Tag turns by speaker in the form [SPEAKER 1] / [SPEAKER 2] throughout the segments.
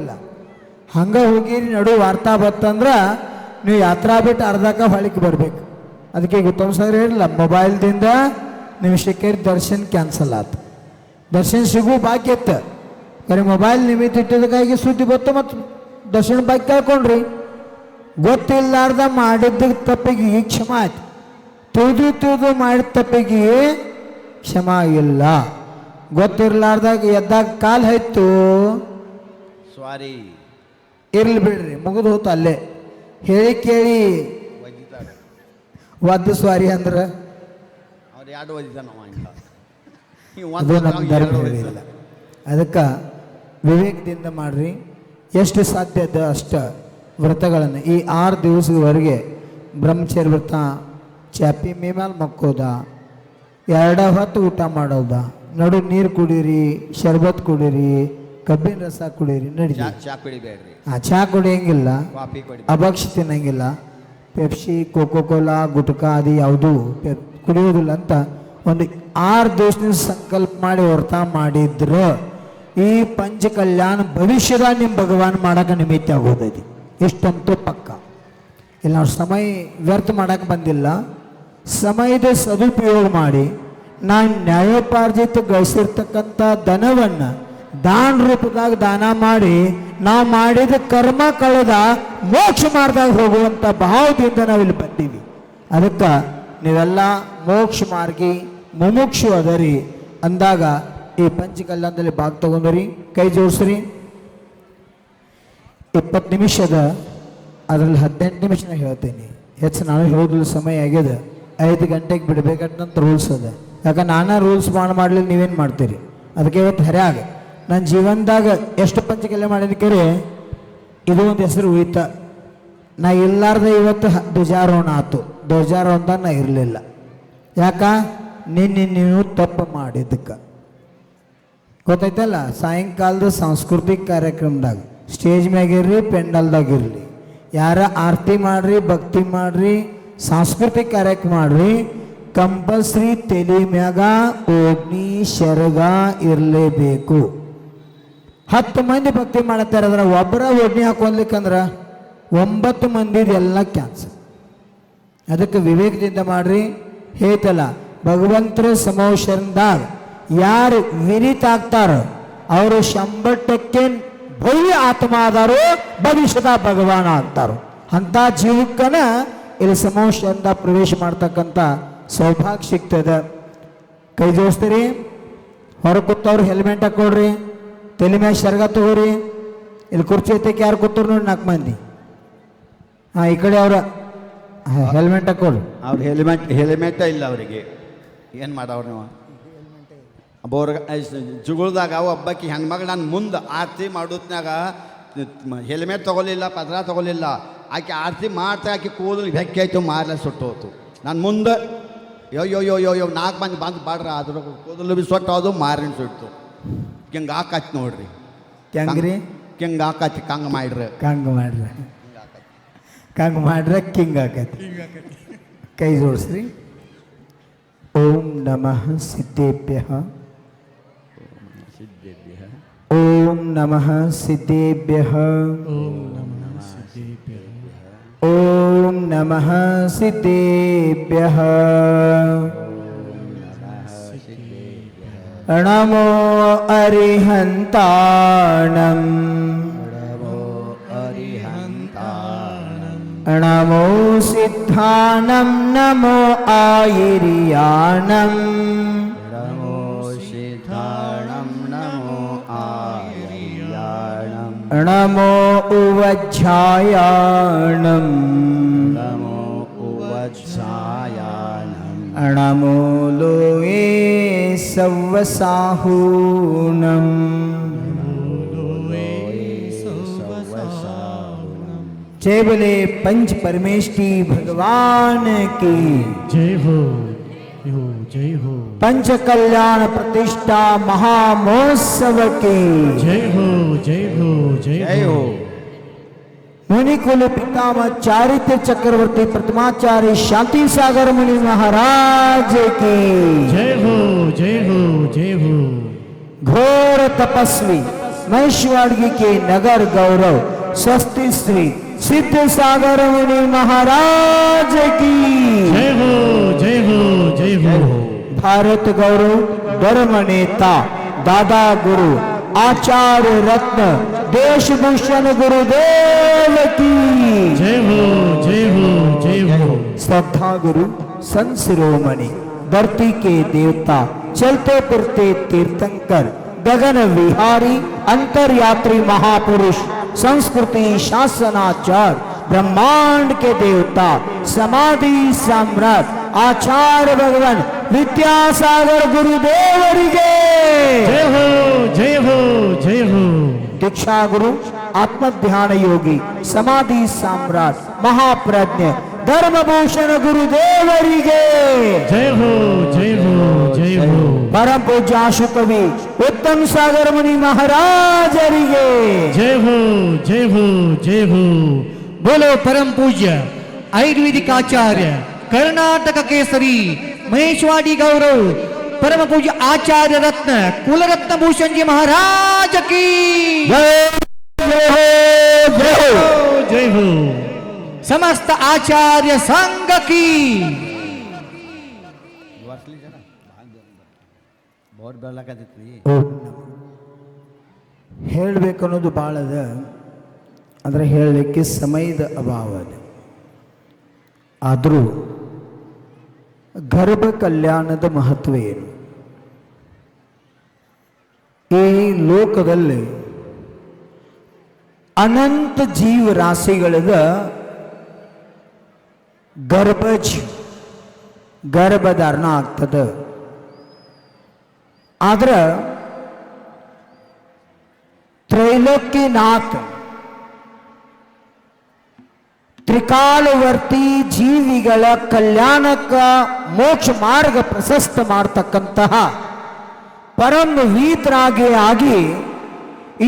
[SPEAKER 1] ಇಲ್ಲ. ಹಂಗ ಹೋಗಿ ನಡು ವಾರ್ತಾ ಬತ್ತಂದ್ರ ನೀವು ಯಾತ್ರಾ ಬಿಟ್ಟು ಅರ್ಧಕ ಹೊಳಿಗೆ ಬರ್ಬೇಕು. ಅದಕ್ಕೆ ಗೊತ್ತೊಂದು ಸರ್ ಹೇಳಿಲ್ಲ, ಮೊಬೈಲ್ದಿಂದ ನಿಮಿಷಕ್ಕೆ ದರ್ಶನ್ ಕ್ಯಾನ್ಸಲ್ ಆತು. ದರ್ಶನ್ ಸಿಗು ಬಾಕಿ ಇತ್ತು. ಬರೀ ಮೊಬೈಲ್ ನಿಮಿತ್ತ ಇಟ್ಟಿದ್ದಕ್ಕಾಗಿ ಸುದ್ದಿ ಬತ್ತು ಮತ್ತು ದರ್ಶನ ಬಾಕಿ ಕೇಳ್ಕೊಂಡ್ರಿ. ಗೊತ್ತಿಲ್ಲಾರ್ದ ಮಾಡಿದ್ದ ತಪ್ಪಿಗೆ ಕ್ಷಮ ಆಯ್ತು. ತಿಳಿದು ತಿಳಿದು ಮಾಡಿದ ತಪ್ಪಿಗೆ ಕ್ಷಮ ಇಲ್ಲ. ಗೊತ್ತಿರ್ಲಾರ್ದಾಗ ಎದ್ದಾಗ ಕಾಲು ಹೈತು
[SPEAKER 2] ಸ್ವಾರಿ.
[SPEAKER 1] ಇರ್ಲಿ ಬಿಡ್ರಿ ಮುಗಿದು ಹೋತು ಅಲ್ಲೇ. ಹೇಳಿ ಕೇಳಿ.
[SPEAKER 2] ಒದ್ದಿತಾರೆ
[SPEAKER 1] ಒದ್ದು ಸ್ವಾರಿ ಅಂದ್ರೆ?
[SPEAKER 2] ಅವ್ರು ಎರಡು
[SPEAKER 1] ಅದು ನಮ್ಮ ಧರ್ಮ ಇಲ್ಲ ಅದಕ್ಕೆ ವಿವೇಕದಿಂದ ಮಾಡ್ರಿ. ಎಷ್ಟು ಸಾಧ್ಯ ಅದ ಅಷ್ಟು ವ್ರತಗಳನ್ನು. ಈ ಆರು ದಿವಸದವರೆಗೆ ಬ್ರಹ್ಮಚರ್ಯ ವ್ರತ ಚಾಪಿ ಮೇಮೇಲೆ ಮಕ್ಕೋದ ಎರಡ ಹೊತ್ತು ಊಟ ಮಾಡೋದ ನಡು ನೀರು ಕುಡೀರಿ ಶರ್ಬತ್ ಕುಡೀರಿ ಕಬ್ಬಿನ ರಸ ಕುಡಿಯಿರಿ ನಡಿ
[SPEAKER 2] ಚಾ ಚಾ ಕುಡಿಬೇಡ್ರಿ.
[SPEAKER 1] ಆ ಚಾ ಕುಡಿಯಂಗಿಲ್ಲ
[SPEAKER 2] ಕಾಫಿ ಕುಡಿ
[SPEAKER 1] ಅಭಕ್ಷ ತಿನ್ನಂಗಿಲ್ಲ. ಪೆಪ್ಸಿ ಕೋಕೋ ಕೋಲಾ ಗುಟ್ಕಾ ಅದು ಯಾವುದು ಕುಡಿಯೋದಿಲ್ಲ ಅಂತ ಒಂದು ಆರು ದಿವಸದಿಂದ ಸಂಕಲ್ಪ ಮಾಡಿ ವ್ರತ ಮಾಡಿದ್ರು. ಈ ಪಂಚ ಕಲ್ಯಾಣ ಭವಿಷ್ಯದ ನಿಮ್ಮ ಭಗವಾನ್ ಮಾಡಕ ನಿಮಿತ್ತ ಆಗೋದೈತಿ. ಇಷ್ಟಂತೂ ಪಕ್ಕ. ಇಲ್ಲ ನಾವು ಸಮಯ ವ್ಯರ್ಥ ಮಾಡಕ್ಕೆ ಬಂದಿಲ್ಲ. ಸಮಯದ ಸದುಪಯೋಗ ಮಾಡಿ ನಾನು ನ್ಯಾಯೋಪಾರ್ಜಿತ ಗಳಿಸಿರ್ತಕ್ಕಂಥ ಧನವನ್ನು ದಾನ ರೂಪದಾಗ ದಾನ ಮಾಡಿ, ನಾವು ಮಾಡಿದ ಕರ್ಮ ಕಳೆದ ಮೋಕ್ಷ ಮಾರ್ಗದಾಗ ಹೋಗುವಂಥ ಭಾವದಿಂದ ನಾವು ಇಲ್ಲಿ ಬಂದೀವಿ. ಅದಕ್ಕೆ ನೀವೆಲ್ಲ ಮೋಕ್ಷ ಮಾರ್ಗಿ ಮುಮುಕ್ಷು ಅದರಿ ಅಂದಾಗ ಈ ಪಂಚಕಲ್ಯಾಣದಲ್ಲಿ ಭಾಗ ತಗೊಂಡ್ರಿ ಕೈ ಜೋಡಿಸ್ರಿ. ಇಪ್ಪತ್ತು ನಿಮಿಷದ, ಅದರಲ್ಲಿ ಹದಿನೆಂಟು ನಿಮಿಷ ನಾ ಹೇಳ್ತೀನಿ. ಹೆಚ್ಚು ನಾನು ಹೇಳೋದಿಲ್ಲ, ಸಮಯ ಆಗ್ಯದ. ಐದು ಗಂಟೆಗೆ ಬಿಡ್ಬೇಕಂತ ರೂಲ್ಸ್ ಅದ. ಯಾಕಂದ್ರೆ ನಾನಾ ರೂಲ್ಸ್ ಮಾಡಿ ಮಾಡಲಿ ನೀವೇನು ಮಾಡ್ತೀರಿ? ಅದಕ್ಕೆ ಇವತ್ತು ಹರ್ಯಾಗ. ನನ್ನ ಜೀವನದಾಗ ಎಷ್ಟು ಪಂಚಕಲ್ಯ ಮಾಡಿದ ಕೇಳಿ ಇದು ಒಂದು ಹೆಸರು ಉಳಿತ ನಾ ಇಲ್ಲಾರ್ದ ಇವತ್ತು ಧ್ವಜಾರೋಹಣ ಆತು. ಧ್ವಜಾರೋಹಣ ನಾ ಇರಲಿಲ್ಲ. ಯಾಕ? ನಿನ್ನೆ ನೀವು ತಪ್ಪು ಮಾಡಿದ್ದಕ್ಕೆ. ಗೊತ್ತೈತಲ್ಲ? ಸಾಯಂಕಾಲದ ಸಾಂಸ್ಕೃತಿಕ ಕಾರ್ಯಕ್ರಮದಾಗ, ಸ್ಟೇಜ್ ಮ್ಯಾಗಿರ್ರಿ ಪೆಂಡಲ್ದಾಗ ಇರಲಿ. ಯಾರ ಆರತಿ ಮಾಡ್ರಿ, ಭಕ್ತಿ ಮಾಡ್ರಿ, ಸಾಂಸ್ಕೃತಿಕ ಕಾರ್ಯಕ್ರಮ ಮಾಡ್ರಿ, ಕಂಪಲ್ಸರಿ ತಲೆ ಮ್ಯಾಗ ಓಗ್ನಿ ಶರಗ ಇರಲೇಬೇಕು. ಹತ್ತು ಮಂದಿ ಭಕ್ತಿ ಮಾಡತ್ತಾರ ಅದ್ರ ಒಬ್ಬರ ಒಡ್ನಿ ಹಾಕೊಳ್ಲಿಕ್ಕಂದ್ರ ಒಂಬತ್ತು ಮಂದಿದು ಎಲ್ಲ ಕ್ಯಾನ್ಸಲ್ ಅದಕ್ಕೆ ವಿವೇಕದಿಂದ ಮಾಡ್ರಿ, ಹೇಳ್ತಲ್ಲ, ಭಗವಂತರ ಸಮೋಶರಂದಾಗ ಯಾರು ವಿನೀತ ಆಗ್ತಾರೋ, ಅವರು ಶಂಬಟ್ಟಕ್ಕೆ ಭವ್ಯ ಆತ್ಮ ಆದಾರೋ ಭವಿಷ್ಯದ ಭಗವಾನ ಆಗ್ತಾರೋ. ಅಂಥ ಜೀವಕ್ಕನ ಇಲ್ಲಿ ಸಮೋಷದಿಂದ ಪ್ರವೇಶ ಮಾಡ್ತಕ್ಕಂಥ ಸೌಭಾಗ್ಯ ಸಿಗ್ತದೆ. ಕೈ ಜೋಡಿಸ್ತೀರಿ ಹೊರ ಹೆಲ್ಮೆಟ್ ಹಾಕೊಡ್ರಿ ತಲೆ ಮ್ಯಾಗ ಶರ್ಗ ತಗೋರಿ. ಇಲ್ಲಿ ಕುರ್ಚಿ ಎತ್ತಕ್ಕೆ ಯಾರು ಕೂತರು ನೋಡಿ ನಾಲ್ಕು ಮಂದಿ. ಹಾಂ, ಈ ಕಡೆ ಅವ್ರ ಹೆಲ್ಮೆಟ್ ಹಾಕೊಡ್ರಿ
[SPEAKER 2] ಅವ್ರ ಹೆಲ್ಮೆಟ್ ಹೆಲ್ಮೆಟ ಇಲ್ಲ ಅವರಿಗೆ. ಏನು ಮಾಡವ್ರು ನೀವು? ಒಬ್ಬವ್ರ ಜುಗುಳ್ದಾಗ ಒಬ್ಬಾಕಿ ಹೆಣ್ಮಗಳು ನಾನು ಮುಂದೆ ಆರತಿ ಮಾಡೋದ್ನಾಗ ಹೆಲ್ಮೆಟ್ ತಗೊಲಿಲ್ಲ, ಪದ್ರ ತಗೊಲಿಲ್ಲ. ಆಕೆ ಆರತಿ ಮಾಡ್ತಾ ಆಕೆ ಕೂದಲು ಬೆಕ್ಕಿ ಆಯ್ತು, ಮಾರ್ಲ ಸುಟ್ಟು ಹೋತು. ನಾನು ಮುಂದೆ ಯೋ ಯೋ ಯೋ ಯೋ ನಾಲ್ಕು ಮಂದಿ ಬಂದು ಬಾಡ್ರ ಅದ್ರ ಕೂದಲು ಬಿ ಸೊಟ್ಟು ಅದು ಮಾರಿನ ಸುಟ್ಟು ಹಿಂಗೆ ಹಾಕಾಚ್ ನೋಡ್ರಿ.
[SPEAKER 1] ಹೆಂಗ್ರಿ
[SPEAKER 2] ಹಿಂಗೆ ಹಾಕಾಚಿ ಕಂಗ ಮಾಡ್ರಿ
[SPEAKER 1] ಕಂಗ್ ಮಾಡ್ರಿ ಕಂಗ್ ಮಾಡ್ರೆ ಕಿಂಗ್ ಆಕತಿ. ಕೈ ಜೋಡಿಸ್ರಿ. ಓಂ ನಮಃ ಸಿದ್ದೇಭ್ಯ. ಓಂ ನಮಃ ಸಿದ್ದೇಭ್ಯ. ಓಂ ನಮಃ ಸಿದ್ಧೇಭ್ಯ ನಮೋ ಅರಿಹಂತಾಣಂ ನಮೋ ಸಿದ್ಧಾನಂ ನಮೋ ಆಯಿರಿಯಾಣಂ
[SPEAKER 2] ನಮೋ ಸಿದ್ಧಾಣಂ ನಮೋ ಆರ್ಯಾಣಂ
[SPEAKER 1] ನಮೋ ಉವಜ್ಜಾಯಾಣಂ
[SPEAKER 2] ನಮೋ ಉವತ್ಸಾಯಾನಂ
[SPEAKER 1] अणमूलो ये सवसाहूनम् जय बोले पंच परमेश भगवान की।
[SPEAKER 3] जय हो जय हो
[SPEAKER 1] पंच कल्याण प्रतिष्ठा महामहोत्सव की।
[SPEAKER 3] जय हो जय हो। जय हो।
[SPEAKER 2] ಹೋ
[SPEAKER 1] मुनिकुल पितामह चारित्र चक्रवर्ती प्रथमाचार्य शांति सागर मुनि महाराज की।
[SPEAKER 3] जय हो जय हो जय हो।
[SPEAKER 1] घोर तपस्वी महेश्वरगी के नगर गौरव स्वस्ति श्री सिद्ध सागर मुनि महाराज की।
[SPEAKER 4] जय हो जय हो जय हो।
[SPEAKER 1] भारत गौरव धर्म नेता दादा गुरु आचार्य रत्न देशभूषण गुरुदेव की।
[SPEAKER 4] जय हो जय हो जय हो।
[SPEAKER 1] श्रद्धा गुरु संत शिरोमणि धरती के देवता चलते फिरते तीर्थंकर गगन विहारी अंतर यात्री महापुरुष संस्कृति शासनाचार ब्रह्मांड के देवता समाधि सम्राट आचार्य भगवान विद्यासागर गुरुदेवರಿಗೆ
[SPEAKER 4] जय हो। जय हो जय हो।
[SPEAKER 1] दीक्षा गुरु आत्म ध्यान योगी समाधि सम्राट महाप्रज्ञ धर्मभूषण गुरुदेव
[SPEAKER 4] जय हो जय हो जय हो।
[SPEAKER 1] परम पूजा आशुकवि उत्तम सागर मुनि महाराज
[SPEAKER 4] जय हो जय हो जय हो। बोलो परम पूज्य आयुर्वेदिक आचार्य कर्नाटक केसरी महेशवाडी गौरव परम पूज्य आचार्य रत्न कुलरत्न भूषण जी महाराज की
[SPEAKER 1] ಜಯ ಜಯ ಹೋ, ಜಯ ಹೋ.
[SPEAKER 4] जय हो समस्त आचार्य संघ की
[SPEAKER 2] ಬೋರ್ ಬೆಳ್ಳಕತ್ತೈತ್ರಿ
[SPEAKER 1] ಹೇಳ್ಬೇಕು ಅನ್ನೋದು ಭಾಳ ಅದ ಆದರೆ ಹೇಳಲಿಕ್ಕೆ ಸಮಯದ ಅಭಾವ ಅದ ಆದರೂ ಗರ್ಭ ಕಲ್ಯಾಣದ ಮಹತ್ವ ಏನು ಈ ಲೋಕದಲ್ಲಿ ಅನಂತ ಜೀವರಾಶಿಗಳದ ಗರ್ಭಜ್ ಗರ್ಭಧಾರಣ ಆಗ್ತದೆ. ಆದ್ರೆ ತ್ರೈಲೋಕ್ಯನಾಥ ತ್ರಿಕಾಲವರ್ತಿ ಜೀವಿಗಳ ಕಲ್ಯಾಣಕ್ಕ ಮೋಕ್ಷ ಮಾರ್ಗ ಪ್ರಶಸ್ತ ಮಾಡ್ತಕ್ಕಂತಹ ಪರಮ ವೀತರಾಗಿ ಆಗಿ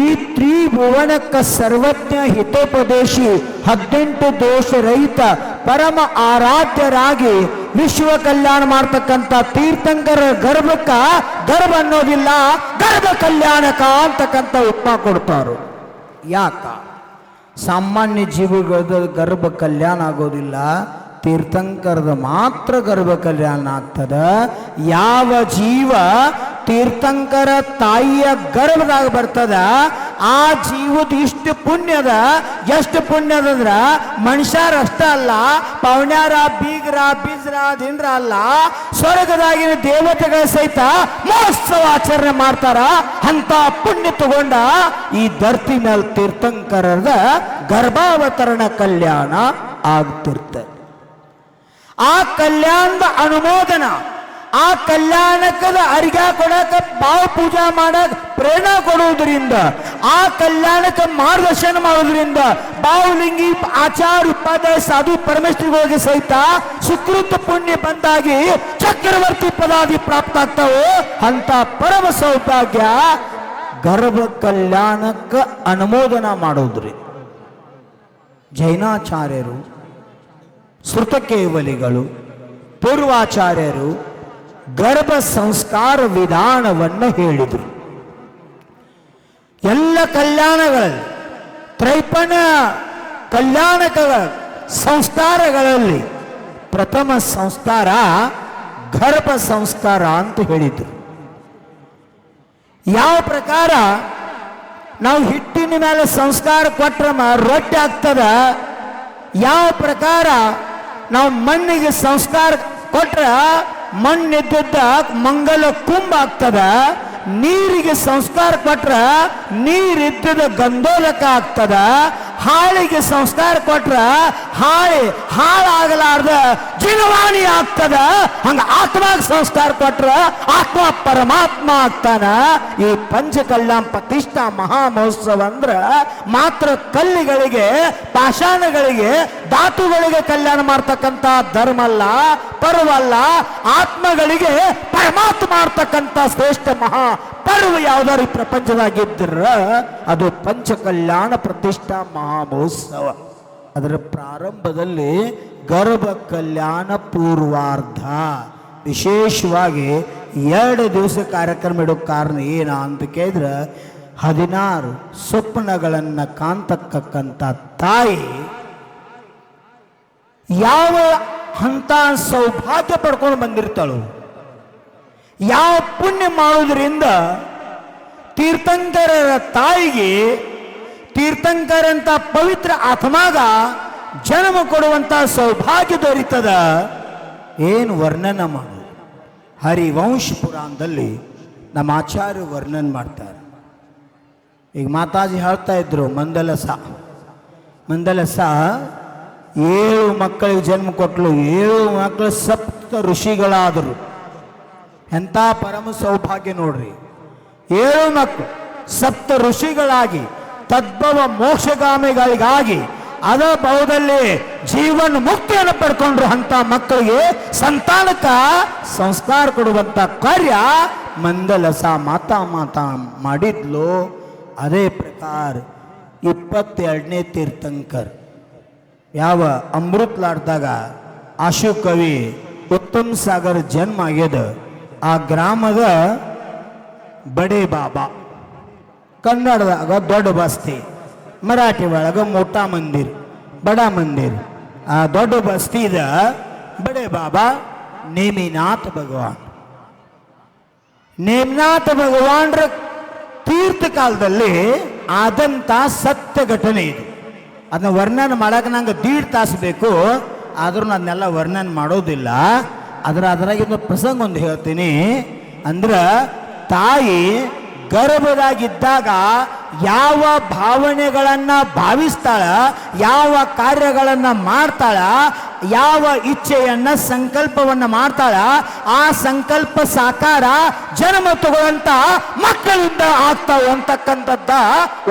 [SPEAKER 1] ಈ ತ್ರಿಭುವನಕ್ಕ ಸರ್ವಜ್ಞ ಹಿತೋಪದೇಶಿ ಹದಿನೆಂಟು ದೋಷ ರಹಿತ ಪರಮ ಆರಾಧ್ಯರಾಗಿ ವಿಶ್ವ ಕಲ್ಯಾಣ ಮಾಡ್ತಕ್ಕಂಥ ತೀರ್ಥಂಕರ ಗರ್ಭಕ್ಕ ಗರ್ಭ ಅನ್ನೋದಿಲ್ಲ, ಗರ್ಭ ಕಲ್ಯಾಣಕ ಅಂತಕ್ಕಂಥ ಉತ್ಮ ಕೊಡ್ತಾರು. ಯಾಕ? ಸಾಮಾನ್ಯ ಜೀವಿಗಳ ಗರ್ಭ ಕಲ್ಯಾಣ ಆಗೋದಿಲ್ಲ, ತೀರ್ಥಂಕರದ ಮಾತ್ರ ಗರ್ಭ ಕಲ್ಯಾಣ ಆಗ್ತದ, ಯಾವ ಜೀವ ತೀರ್ಥಂಕರ ತಾಯಿಯ ಗರ್ಭದಾಗ ಬರ್ತದ, ಆ ಜೀವದ ಇಷ್ಟು ಪುಣ್ಯದ, ಎಷ್ಟು ಪುಣ್ಯದ ಅಂದ್ರ ಮನುಷ್ಯರಷ್ಟ ಅಲ್ಲ ಪೌಣ್ಯಾರ ಬೀಗ್ರ, ಬೀಜ್ರ, ದಿಂದ್ರ ಅಲ್ಲ, ಸ್ವರ್ಗದಾಗಿನ ದೇವತೆಗಳ ಸಹಿತ ಮಹೋತ್ಸವ ಆಚರಣೆ ಮಾಡ್ತಾರ. ಅಂತ ಪುಣ್ಯ ತಗೊಂಡ ಈ ಧರ್ತಿ ಮೇಲೆ ತೀರ್ಥಂಕರದ ಗರ್ಭಾವತರಣ ಕಲ್ಯಾಣ ಆಗ್ತಿರ್ತ ಆ ಕಲ್ಯಾಣದ ಅನುಮೋದನ ಆ ಕಲ್ಯಾಣಕದ ಅರಿಗ ಕೊಡಕ ಭಾವ ಪೂಜಾ ಮಾಡಕ್ ಪ್ರೇರಣೆ ಕೊಡುವುದರಿಂದ, ಆ ಕಲ್ಯಾಣಕ ಮಾರ್ಗದರ್ಶನ ಮಾಡೋದ್ರಿಂದ ಬಾವುಲಿಂಗಿ ಆಚಾರ ಉಪಾಧ್ಯಾಯ ಸಾಧು ಪರಮೇಶ್ವರಿಗಳಿಗೆ ಸಹಿತ ಸುಕೃತ ಪುಣ್ಯ ಬಂದಾಗಿ ಚಕ್ರವರ್ತಿ ಪದಾದಿ ಪ್ರಾಪ್ತ ಆಗ್ತಾವೆ ಅಂತ ಪರಮ ಸೌಭಾಗ್ಯ ಗರ್ಭ ಕಲ್ಯಾಣಕ್ಕ ಅನುಮೋದನ ಮಾಡೋದ್ರಿ ಜೈನಾಚಾರ್ಯರು ಶ್ರುತಕೇವಲಿಗಳು ಪೂರ್ವಾಚಾರ್ಯರು ಗರ್ಭ ಸಂಸ್ಕಾರ ವಿಧಾನವನ್ನು ಹೇಳಿದರು. ಎಲ್ಲ ಕಲ್ಯಾಣಗಳಲ್ಲಿ, ತ್ರೈಪಣ ಕಲ್ಯಾಣಕಗಳ ಸಂಸ್ಕಾರಗಳಲ್ಲಿ ಪ್ರಥಮ ಸಂಸ್ಕಾರ ಗರ್ಭ ಸಂಸ್ಕಾರ ಅಂತ ಹೇಳಿದರು. ಯಾವ ಪ್ರಕಾರ ನಾವು ಹಿಟ್ಟಿನ ಮೇಲೆ ಸಂಸ್ಕಾರ ಕೊಟ್ರಮ್ಮ ರೊಟ್ಟಿ ಆಗ್ತದ? ಯಾವ ಪ್ರಕಾರ ನಾವು ಮಣ್ಣಿಗೆ ಸಂಸ್ಕಾರ ಕೊಟ್ರೆ ಮಣ್ಣಿದ್ದದ್ದ ಮಂಗಲ ಕುಂಭ ಆಗ್ತದ ನೀರಿಗೆ ಸಂಸ್ಕಾರ ಕೊಟ್ರ ನೀರಿದ್ದದ ಗಂಧೋಲಕ ಆಗ್ತದ ಹಾಳಿಗೆ ಸಂಸ್ಕಾರ ಕೊಟ್ರ ಹಾಳಿ ಹಾಳಾಗಲಾರ್ದ ಜೀವವಾಣಿ ಆಗ್ತದ. ಹಂಗ ಆತ್ಮಾಗ ಸಂಸ್ಕಾರ ಕೊಟ್ರ ಆತ್ಮ ಪರಮಾತ್ಮ ಆಗ್ತಾನ. ಈ ಪಂಚಕಲ್ಯಾಣ ಪ್ರತಿಷ್ಠಾ ಮಹಾ ಮಹೋತ್ಸವ ಅಂದ್ರ ಮಾತ್ರ ಕಲ್ಲಿಗಳಿಗೆ, ಪಾಷಾಣಗಳಿಗೆ, ಧಾತುಗಳಿಗೆ ಕಲ್ಯಾಣ ಮಾಡ್ತಕ್ಕಂಥ ಧರ್ಮ ಅಲ್ಲ ಪರ್ವಲ್ಲ ಆತ್ಮಗಳಿಗೆ ಪರಮಾತ್ಮ ಮಾಡ್ತಕ್ಕಂಥ ಶ್ರೇಷ್ಠ ಮಹಾ ಪರ್ವ ಈ ಪ್ರಪಂಚದಾಗಿದ್ರ ಅದು ಪಂಚಕಲ್ಯಾಣ ಪ್ರತಿಷ್ಠಾ ಮಹಾ ಮಹೋತ್ಸವ ಅದರ ಪ್ರಾರಂಭದಲ್ಲಿ ಗರ್ಭ ಕಲ್ಯಾಣ ಪೂರ್ವಾರ್ಧ. ವಿಶೇಷವಾಗಿ ಎರಡು ದಿವಸ ಕಾರ್ಯಕ್ರಮ ಇಡೋ ಕಾರಣ ಏನ ಅಂತ ಕೇಳಿದ್ರೆ, ಹದಿನಾರು ಸ್ವಪ್ನಗಳನ್ನ ಕಾಂತಕ್ಕಂಥ ತಾಯಿ ಯಾವ ಹಂತ ಸೌಭಾಗ್ಯ ಪಡ್ಕೊಂಡು ಬಂದಿರ್ತಾಳು ಯಾವ ಪುಣ್ಯ ಮಾಡೋದ್ರಿಂದ ತೀರ್ಥಂಕರರ ತಾಯಿಗೆ ತೀರ್ಥಂಕರಂತ ಪವಿತ್ರ ಆತ್ಮಾಗ ಜನ್ಮ ಕೊಡುವಂಥ ಸೌಭಾಗ್ಯ ದೊರೀತದ. ಏನು ವರ್ಣನ ಮಾಡು ಹರಿವಂಶ ಪುರಾಣದಲ್ಲಿ ನಮ್ಮ ಆಚಾರ್ಯ ವರ್ಣನ ಮಾಡ್ತಾರೆ. ಈಗ ಮಾತಾಜಿ ಹೇಳ್ತಾ ಇದ್ರು, ಮಂದಲಸ. ಮಂದಲಸ ಏಳು ಮಕ್ಕಳಿಗೆ ಜನ್ಮ ಕೊಟ್ಟಲು ಏಳು ಮಕ್ಕಳು ಸಪ್ತ ಋಷಿಗಳಾದರು. ಎಂಥ ಪರಮ ಸೌಭಾಗ್ಯ ನೋಡ್ರಿ. ಏಳು ಮಕ್ಕಳು, ಸಪ್ತ ಋಷಿಗಳಾಗಿ, ತದ್ಭವ ಮೋಕ್ಷಗಾಮಿಗಳಿಗಾಗಿ ಅದ ಭಾವದಲ್ಲಿ ಜೀವನ ಮುಕ್ತಿಯನ್ನು ಪಡ್ಕೊಂಡ್ರು ಅಂತ ಮಕ್ಕಳಿಗೆ ಸಂತಾನಕ್ಕ ಸಂಸ್ಕಾರ ಕೊಡುವಂತ ಕಾರ್ಯ ಮಂದಲಸ ಮಾತಾ ಮಾತಾ ಮಾಡಿದ್ಲು. ಅದೇ ಪ್ರಕಾರ ಇಪ್ಪತ್ತೆರಡನೇ ತೀರ್ಥಂಕರ್. ಯಾವ ಅಮೃತ್ ಲಾಡ್ದಾಗ ಆಶು ಕವಿ ಉತ್ತಮ್ ಸಾಗರ್ ಜನ್ಮ ಆಗ್ಯದ. ಆ ಗ್ರಾಮದ ಬಡೆ ಬಾಬಾ. ಕನ್ನಡದಾಗ ದೊಡ್ಡ ಬಸ್ತಿ, ಮರಾಠಿ ಒಳಗ ಮೋಟಾ ಮಂದಿರ್, ಬಡ ಮಂದಿರ್. ಆ ದೊಡ್ಡ ಬಸ್ತಿದ ಬಡೆ ಬಾಬಾ ನೇಮಿನಾಥ ಭಗವಾನ್. ನೇಮಿನಾಥ ಭಗವಾನ್ರ ತೀರ್ಥ ಕಾಲದಲ್ಲಿ ಆದಂಥ ಸತ್ಯ ಘಟನೆ ಇದು. ಅದನ್ನ ವರ್ಣನೆ ಮಾಡಕ್ಕೆ ನಂಗೆ ದೀಡ್ ತಾಸು ಬೇಕು, ಆದ್ರೂ ಅದನ್ನೆಲ್ಲ ವರ್ಣನೆ ಮಾಡೋದಿಲ್ಲ. ಅದರ ಅದರಾಗಿನ ಪ್ರಸಂಗ ಒಂದು ಹೇಳ್ತೀನಿ ಅಂದ್ರೆ, ತಾಯಿ ಗರ್ಭದಾಗಿದ್ದಾಗ ಯಾವ ಭಾವನೆಗಳನ್ನು ಭಾವಿಸ್ತಾಳ, ಯಾವ ಕಾರ್ಯಗಳನ್ನು ಮಾಡ್ತಾಳ, ಯಾವ ಇಚ್ಛೆಯನ್ನ ಸಂಕಲ್ಪವನ್ನ ಮಾಡ್ತಾಳ, ಆ ಸಂಕಲ್ಪ ಸಾಕಾರ ಜನ್ಮ ತಗೊಳ್ಳಂತ ಮಕ್ಕಳಿಂದ ಆಗ್ತಾವ ಅಂತಕ್ಕಂಥದ್ದ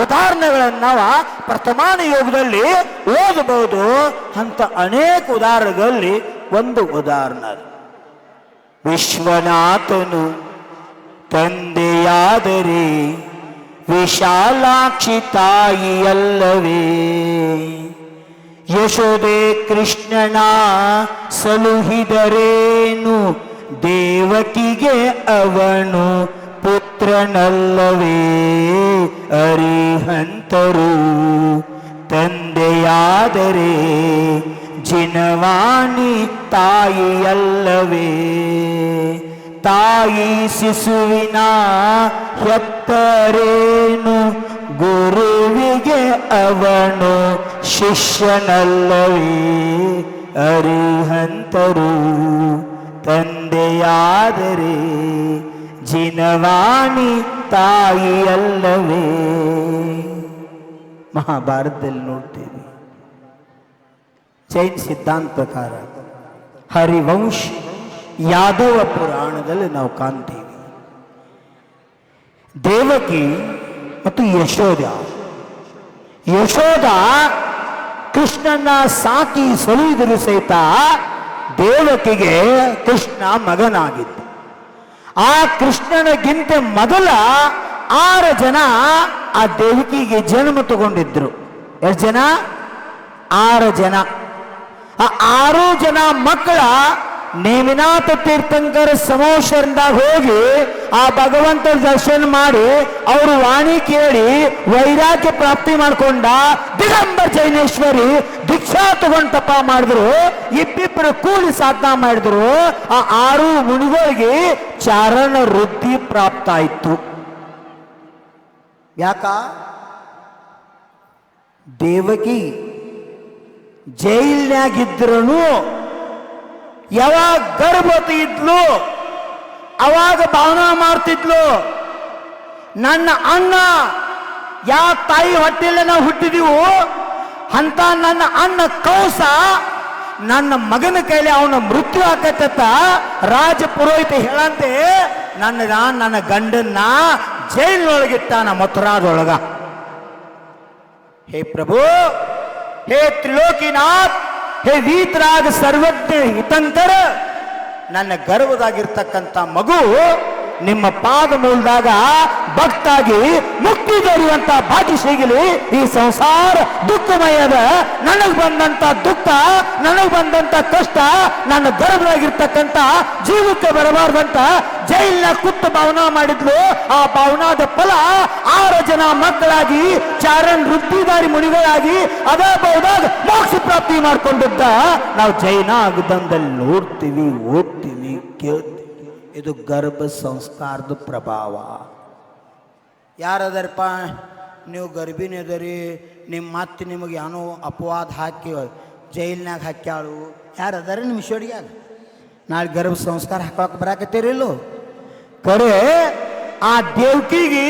[SPEAKER 1] ಉದಾಹರಣೆಗಳನ್ನ ನಾವು ಪ್ರಥಮಾನ ಯೋಗದಲ್ಲಿ ಓದಬಹುದು ಅಂತ ಅನೇಕ ಉದಾಹರಣೆಗಳಲ್ಲಿ ಒಂದು ಉದಾಹರಣೆ. ವಿಶ್ವನಾಥನು ತಂದೆಯಾದರೆ ವಿಶಾಲಾಕ್ಷಿ ತಾಯಿಯಲ್ಲವೇ. ಯಶೋದೆ ಕೃಷ್ಣನ ಸಲುಹಿದರೇನು? ದೇವಕಿಗೆ ಅವನು ಪುತ್ರನಲ್ಲವೇ. ಅರಿಹಂತರು ತಂದೆಯಾದರೆ ಜಿನವಾಣಿ ತಾಯಿಯಲ್ಲವೇ ತಾಯಿ ಶಿಶುವಿನ ಹೆತ್ತರೇನು ಗುರುವಿಗೆ ಅವನು ಶಿಷ್ಯನಲ್ಲವೇ ಅರಿಹಂತರು ತಂದೆಯಾದರೆ ಜಿನವಾಣಿ ತಾಯಿಯಲ್ಲವೇ ಮಹಾಭಾರತದಲ್ಲಿ ನೋಡ್ತೇವೆ ಜೈನ್ ಸಿದ್ಧಾಂತ ಪ್ರಕಾರ, ಹರಿವಂಶ ಯಾದವ ಪುರಾಣದಲ್ಲಿ ನಾವು ಕಾಣ್ತೀವಿ. ದೇವಕಿ ಮತ್ತು ಯಶೋದ ಯಶೋದ ಕೃಷ್ಣನ ಸಾಕಿ ಸೊಲಿದರು ಸಹಿತ ದೇವಕಿಗೆ ಕೃಷ್ಣ ಮಗನಾಗಿದ್ದ. ಆ ಕೃಷ್ಣನಗಿಂತ ಮೊದಲ ಆರು ಜನ ಆ ದೇವಕಿಗೆ ಜನ್ಮ ತಗೊಂಡಿದ್ರು. ಎಷ್ಟು ಜನ? ಆರು ಜನ. ಆ ಆರು ಜನ ಮಕ್ಕಳ ನೇಮಿನಾಥ ತೀರ್ಥಂಕರ ಸಮೋಷರದಾಗ ಹೋಗಿ ಆ ಭಗವಂತ ದರ್ಶನ ಮಾಡಿ ಅವರು ವಾಣಿ ಕೇಳಿ ವೈರಾಗ್ಯ ಪ್ರಾಪ್ತಿ ಮಾಡಿಕೊಂಡ ದಿಗಂಬರ ಜೈನೇಶ್ವರಿ ದೀಕ್ಷಾ ತಗೊಂಡ್ ತಪ ಮಾಡಿದ್ರು ಇಬ್ಬಿಬ್ಬರು ಕೂಲಿ ಸಾಧನ ಮಾಡಿದ್ರು, ಆ ಆರು ಮುನಿಗಳಿಗೆ ಚಾರಣ ವೃದ್ಧಿ ಪ್ರಾಪ್ತ ಆಯ್ತು ಯಾಕ? ದೇವಕಿ ಜೈಲ್ನಾಗಿದ್ರೂ ಯಾವಾಗ ಗರ್ಭವತಿ ಇದ್ಲು, ಅವಾಗ ಭಾವನಾ ಮಾಡ್ತಿದ್ಲು, ನನ್ನ ಅಣ್ಣ, ಯಾವ ತಾಯಿ ಹೊಟ್ಟೆಲ್ಲ ನಾವು ಹುಟ್ಟಿದೀವು, ಅಂತ ನನ್ನ ಅಣ್ಣ ಕೌಸ ನನ್ನ ಮಗನ ಕೈಲಿ ಅವನ ಮೃತ್ಯು ಆಕತ್ತ ರಾಜ ಪುರೋಹಿತ ಹೇಳಂತೆ ನನ್ನ ನನ್ನ ಗಂಡನ್ನ ಜೈಲಿನೊಳಗಿಟ್ಟಾನ ಮಥುರಾದೊಳಗ. ಹೇ ಪ್ರಭು ಹೇ ತ್ರಿಲೋಕಿನಾಥ್ ಹೇ ವೀತರಾಗ ಸರ್ವಜ್ಞ ಹಿತಂತರ ನನ್ನ ಗರ್ವದಾಗಿರ್ತಕ್ಕಂಥ ಮಗು ನಿಮ್ಮ ಪಾದ ಮೂಲದಾಗ ಭಕ್ತಾಗಿ ಮುಕ್ತಿ ದೊರೆಯುವಂತ ಭಾಗ್ಯ ಸಿಗಲಿ. ಈ ಸಂಸಾರ ದುಃಖಮಯದ, ನನಗೆ ಬಂದಂತ ದುಃಖ, ನನಗೆ ಬಂದಂತ ಕಷ್ಟ, ನನ್ನ ಗರ್ಭದಾಗಿರ್ತಕ್ಕಂಥ ಜೀವಕ್ಕೆ ಬರಬಾರ್ದಂತ ಜೈಲಿನ ಕುತ್ತು ಭಾವನಾ ಮಾಡಿದ್ಲು. ಆ ಭಾವನಾದ ಫಲ ಆರು ಜನ ಮಕ್ಕಳಾಗಿ, ಚಾರಣ್ ವೃತ್ತಿದಾರಿ ಮುನಿಗಳಾಗಿ, ಅದೇ ಬಹುದಾಗ ಮೋಕ್ಷ ಪ್ರಾಪ್ತಿ ಮಾಡ್ಕೊಂಡಿದ್ದ. ನಾವು ಜೈನ ಆಗದಂದಲ್ಲಿ ನೋಡ್ತೀವಿ, ಓದ್ತೀವಿ, ಕೇಳ್ತೀವಿ. ಇದು ಗರ್ಭ ಸಂಸ್ಕಾರದ ಪ್ರಭಾವ. ಯಾರದರಪ್ಪ, ನೀವು ಗರ್ಭಿಣಿ ಅದರಿ, ನಿಮ್ಮ ಮತ್ತೆ ನಿಮಗೆ ಏನೋ ಅಪವಾದ ಹಾಕಿ ಜೈಲ್ನಾಗ ಹಾಕ್ಯಾಳು. ಯಾರದಾರ ನಿಮ್ಮ ಶೋಡಿಗ್ಯಾಗ ನಾಳೆ ಗರ್ಭ ಸಂಸ್ಕಾರ ಹಾಕೋಕೆ ಬರಾಕತ್ತೀರಿಲ್ಲೋ ಕರೆ ಆ ದೇವ್ಕಿಗೆ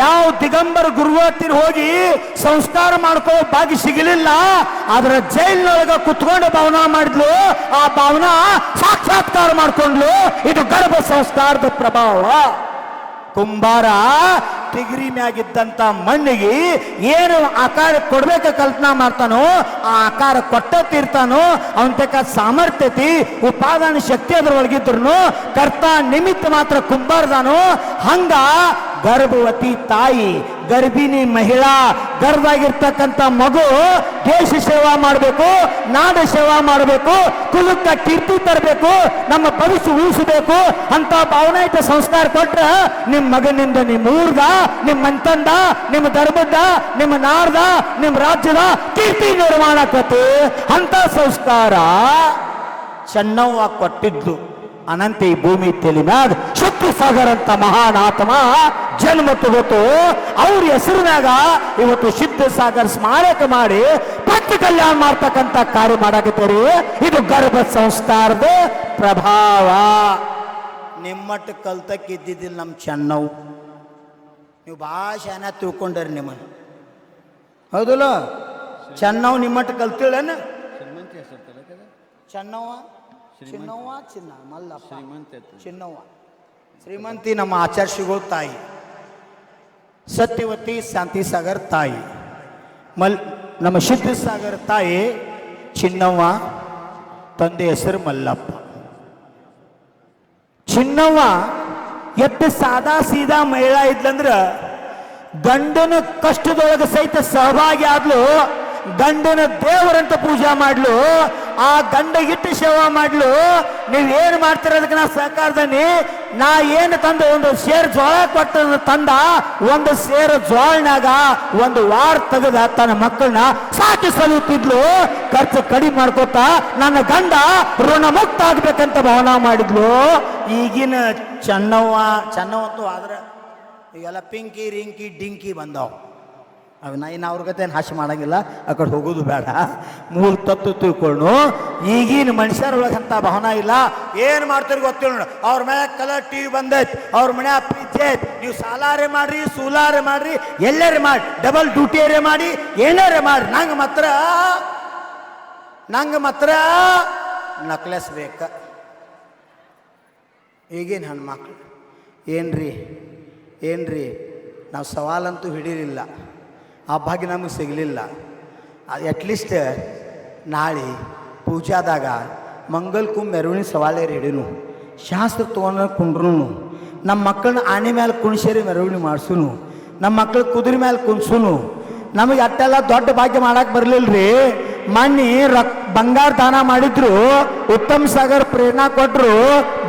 [SPEAKER 1] ಯಾವ ದಿಗಂಬರ ಗುರುವತ್ತಿನ ಹೋಗಿ ಸಂಸ್ಕಾರ ಮಾಡ್ಕೋ ಬಾಗಿ ಸಿಗಲಿಲ್ಲ ಅದರ ಜೈಲಿನೊಳಗ ಕುತ್ಕೊಂಡು ಭಾವನ ಮಾಡಿದ್ಲು, ಆ ಭಾವನಾ ಸಾಕ್ಷಾತ್ಕಾರ ಮಾಡ್ಕೊಂಡ್ಲು. ಇದು ಗರ್ಭ ಸಂಸ್ಕಾರದ ಪ್ರಭಾವ. ಕುಂಬಾರ ತಿಗಿರಿ ಮ್ಯಾಗಿದ್ದಂತ ಮಣ್ಣಿಗೆ ಏನು ಆಕಾರ ಕೊಡ್ಬೇಕ ಕಲ್ಪನಾ ಮಾಡ್ತಾನೋ, ಆ ಆಕಾರ ಕೊಟ್ಟ ತೀರ್ತಾನೋ ಅವನ ಸಾಮರ್ಥ್ಯತಿ ಉಪಾದಾನ ಶಕ್ತಿ ಅದ್ರೊಳಗಿದ್ರು ಕರ್ತ ನಿಮಿತ್ತ ಮಾತ್ರ ಕುಂಬಾರದಾನು, ಹಂಗ ಗರ್ಭವತಿ ತಾಯಿ, ಗರ್ಭಿಣಿ ಮಹಿಳಾ ಗರ್ಭಾಗಿರ್ತಕ್ಕಂಥ ಮಗು ದೇಶ ಸೇವಾ ಮಾಡಬೇಕು, ನಾಡ ಸೇವಾ ಮಾಡಬೇಕು, ಕುಲಕ್ಕ ಕೀರ್ತಿ ತರಬೇಕು, ನಮ್ಮ ಭವಿಷ್ಯ ಉಳಿಸಬೇಕು ಅಂತ ಭಾವನಾಯುತ ಸಂಸ್ಕಾರ ಕೊಟ್ರ ನಿಮ್ಮ ಮಗನಿಂದ ನಿಮ್ಮ ಊರ್ದ ನಿಮ್ಮ ಮಂತಂದ ನಿಮ್ಮ ಧರ್ಮದ ನಿಮ್ಮ ನಾಡ್ದ ನಿಮ್ಮ ರಾಜ್ಯದ ಕೀರ್ತಿ ನಿರ್ಮಾಣ ಆಕತಿ ಅಂತ ಸಂಸ್ಕಾರ ಚೆನ್ನವ್ವ ಕೊಟ್ಟಿದ್ದು ಅನಂತ ಈ ಭೂಮಿ ತೆಲಿ ಮ್ಯಾದ ಶುದ್ಧ ಸಾಗರ್ ಅಂತ ಮಹಾನ್ ಆತ್ಮ ಜನ್ಮ ತಗೋತು ಅವ್ರ ಹೆಸರಿನಾಗ ಇವತ್ತು ಸಿದ್ಧ ಸಾಗರ್ ಸ್ಮಾರಕ ಮಾಡಿ ಪಟ್ಟ ಕಲ್ಯಾಣ ಮಾಡ್ತಕ್ಕಂಥ ಕಾರ್ಯ ಮಾಡಾಕತ್ತೀರಿ. ಇದು ಗರ್ಭ ಸಂಸ್ಕಾರದ ಪ್ರಭಾವ. ನಿಮ್ಮಟ್ಟ ಕಲ್ತಕ್ಕೆ ಇದ್ದಿದ್ದಿಲ್ಲ ನಮ್ಮ ಚೆನ್ನವ್ ನೀವು ಭಾಳ ಶಾನ ತಿಳ್ಕೊಂಡರಿ ನಿಮ್ಮನ್ನು. ಹೌದಲ್ಲ? ಚೆನ್ನವ್ ನಿಮ್ಮಟ್ಟ ಕಲ್ತಿಳೇನು ಚೆನ್ನವ್ವ? ಚಿನ್ನವ್ವ ಚಿನ್ನ ಮಲ್ಲಪ್ಪ. ಶ್ರೀಮಂತ ಚಿನ್ನವ್ವ. ಶ್ರೀಮಂತಿ ನಮ್ಮ ಆಚಾರ್ಯಗಳು ತಾಯಿ. ಸತ್ಯವತಿ ಶಾಂತಿ ಸಾಗರ್ ತಾಯಿ. ಮಲ್ ನಮ್ಮ ಸಿದ್ಧ ಸಾಗರ್ ತಾಯಿ ಚಿನ್ನವ್ವ ತಂದೆ ಹೆಸರು ಮಲ್ಲಪ್ಪ. ಚಿನ್ನವ್ವ ಎಷ್ಟು ಸಾದಾ ಸೀದಾ ಮಹಿಳಾ ಇದ್ಲಂದ್ರ ಗಂಡನ ಕಷ್ಟದೊಳಗೆ ಸಹಿತ ಸಹಭಾಗಿ ಆದ್ಲು ಗಂಡನ ದೇವರಂತ ಪೂಜಾ ಮಾಡ್ಲು ಆ ಗಂಡ ಇಟ್ಟು ಸೇವಾ ಮಾಡ್ಲು. ನೀವು ಏನು ಮಾಡ್ತೀರ ಅದಕ್ಕೆ ನಾ ಸಹಕಾರದಲ್ಲಿ ನಾ ಏನು ತಂದು? ಒಂದು ಸೇರ್ ಜೋಳ ಕೊಟ್ಟ ತಂದ. ಒಂದು ಸೇರು ಜೋಳನಾಗ ಒಂದು ವಾರ ತೆಗೆದ ತನ್ನ ಮಕ್ಕಳನ್ನ ಸಾಕಿ ಸಲುತ್ತಿದ್ಲು. ಖರ್ಚು ಕಡಿಮೆ ಮಾಡ್ಕೊತ ನನ್ನ ಗಂಡ ಋಣಮುಕ್ತ ಆಗ್ಬೇಕಂತ ಭಾವನಾ ಮಾಡಿದ್ಲು. ಈಗಿನ ಚೆನ್ನವ್ವ ಚೆನ್ನವಂತೂ ಆದ್ರೆ ಈಗೆಲ್ಲ ಪಿಂಕಿ ರಿಂಕಿ ಡಿಂಕಿ ಬಂದವು. ಅವು ನಾ ಇನ್ನು ಅವ್ರ ಹಾಸ್ಯ ಮಾಡಂಗಿಲ್ಲ. ಆ ಕಡೆ ಹೋಗೋದು ಬೇಡ. ಮೂಲ ತತ್ವ ತಿಳ್ಕೊಂಡು ಈಗಿನ ಮನುಷ್ಯರೊಳಗೆ ಅಂತ ಭಾವನಾ ಇಲ್ಲ. ಏನು ಮಾಡ್ತೀರಿ ಗೊತ್ತಿಲ್ಲ ನೋಡು. ಅವ್ರ ಮನ್ಯಾಗ ಕಲರ್ ಟಿ ವಿ ಬಂದೈತಿ. ಅವ್ರ ಮನ್ಯಾಗ ಫ್ರಿಜ್ ಐತಿ. ನೀವು ಸಾಲಾರೆ ಮಾಡ್ರಿ, ಸೂಲಾರೆ ಮಾಡ್ರಿ, ಎಲ್ಲರೇ ಮಾಡಿ. ಡಬಲ್ ಡ್ಯೂಟಿಯರೇ ಮಾಡಿ, ಏನಾರೇ ಮಾಡಿ. ನಂಗೆ ಮಾತ್ರ ನಂಗೆ ಮಾತ್ರ ನಕ್ಲೆಸ್ ಬೇಕ. ಈಗಿನ ಹೆಣ್ಮಕ್ಳು. ಏನ್ರಿ? ಏನ್ರಿ? ನಾವು ಸವಾಲಂತೂ ಹಿಡೀಲಿಲ್ಲ. ಆ ಭಾಗ್ಯ ನಮಗೆ ಸಿಗಲಿಲ್ಲ. ಅಟ್ಲೀಸ್ಟ್ ನಾಳೆ ಪೂಜಾದಾಗ ಮಂಗಲ್ ಮೆರವಣಿ ಸವಾಲೇ ರೆಡಿನು ಶಾಸ್ತ್ರ ತೊಗೊಂಡು ಕುಂಡ್ರು ನಮ್ಮ ಮಕ್ಕಳನ್ನ ಆನೆ ಮೇಲೆ ಕುಣಿಸೇರಿ ಮೆರವಣಿ ಮಾಡಿಸೂನು. ನಮ್ಮ ಮಕ್ಕಳು ಕುದುರೆ ಮೇಲೆ ಕುಣಿಸೂನು. ನಮಗೆ ಅಟ್ಟೆಲ್ಲ ದೊಡ್ಡ ಭಾಗ್ಯ ಮಾಡಕ್ಕೆ ರೀ ಮಣ್ಣಿ ರಕ್ ಬಂಗಾರ ದಾನ ಮಾಡಿದ್ರು, ಉತ್ತಮ ಸಾಗರ್ ಪ್ರೇರಣಾ ಕೊಟ್ಟರು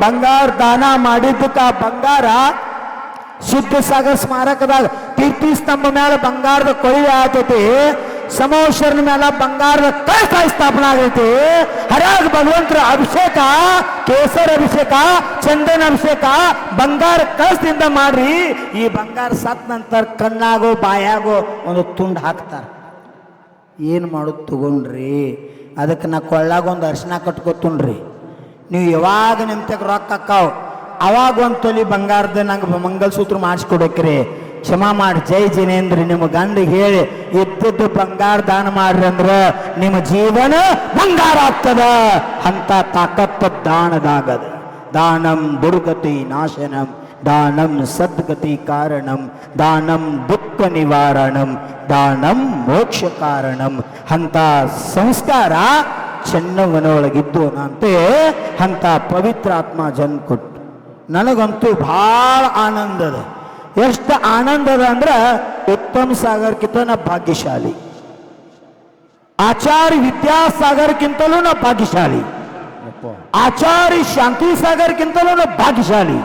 [SPEAKER 1] ಬಂಗಾರ ದಾನ ಮಾಡಿದ್ದಕ್ಕ ಆ ಬಂಗಾರ ಶುದ್ಧ ಸಾಗರ್ ಸ್ಮಾರಕದಾಗ ಕೀರ್ತಿ ಸ್ತಂಭ ಮೇಲೆ ಬಂಗಾರದ ಕೊಳಿವೆ ಆತೈತಿ. ಸಮೋಶ್ವರನ ಮೇಲೆ ಬಂಗಾರದ ಕಳಸ ಸ್ಥಾಪನೆ ಆಗೈತಿ. ಹರಾಗ ಭಗವಂತರ ಅಭಿಷೇಕ, ಕೇಸರ ಅಭಿಷೇಕ, ಚಂದನ ಅಭಿಷೇಕ, ಬಂಗಾರ ಕಳಸದಿಂದ ಮಾಡ್ರಿ. ಈ ಬಂಗಾರ ಸತ್ ನಂತರ ಕಣ್ಣಾಗೋ, ಬಾಯಾಗೋ ಒಂದು ತುಂಡು ಹಾಕ್ತಾರೆ. ಏನು ಮಾಡೋದು ತಗೊಂಡ್ರಿ? ಅದಕ್ಕೆ ನಾ ಕೊಳ್ಳಾಗ ಒಂದು ಅರ್ಶಿನ ಕಟ್ಕೊತುಣ್ರಿ ನೀವು ಯಾವಾಗ ತಗ ರೊಕ್ಕ ಅಕ್ಕಾವ್ ಅವಾಗ ಒಂದು ತೊಲಿ ಬಂಗಾರದ ನಂಗೆ ಮಂಗಲಸೂತ್ರ ಮಾಡಿಸ್ಕೊಡಕ್ರಿ, ಕ್ಷಮಾ ಮಾಡಿ, ಜೈ ಜಿನೇಂದ್ರ, ನಿಮ್ಮ ಗಂಡ ಹೇಳಿ ಇದ್ದದ್ದು ಬಂಗಾರ ದಾನ ಮಾಡ್ರಿ ಅಂದ್ರೆ ನಿಮ್ಮ ಜೀವನ ಬಂಗಾರ ಆಗ್ತದ. ಅಂತ ತಾಕತ್ತ ದಾನದಾಗದ. ದಾನಂ ದುರ್ಗತಿ ನಾಶನಂ, ದಾನಂ ಸದ್ಗತಿ ಕಾರಣಂ, ದಾನಂ ದುಃಖ ನಿವಾರಣಂ, ದಾನಂ ಮೋಕ್ಷ ಕಾರಣಂ. ಅಂತ ಸಂಸ್ಕಾರ ಚೆನ್ನವನೊಳಗಿದ್ದು ಅಂತೆ ಅಂತ ಪವಿತ್ರ ಆತ್ಮ ಜನ್ ಕೊಟ್ಟು ನನಗಂತೂ ಭಾಳ ಆನಂದ ಅದ. ಎಷ್ಟು ಆನಂದ ಅದ ಅಂದ್ರೆ ಉತ್ತಮ ಸಾಗರ್ಕಿಂತ ನಾ ಭಾಗ್ಯಶಾಲಿ. ಆಚಾರ್ಯ ವಿದ್ಯಾಸಾಗರ್ಕ್ಕಿಂತಲೂ ನಾ ಭಾಗ್ಯಶಾಲಿ.
[SPEAKER 2] ಆಚಾರಿ
[SPEAKER 1] ಆಚಾರ್ಯ ಶಾಂತಿ ಸಾಗರ್ಕ್ಕಿಂತಲೂ ನಾ ಭಾಗ್ಯಶಾಲಿ.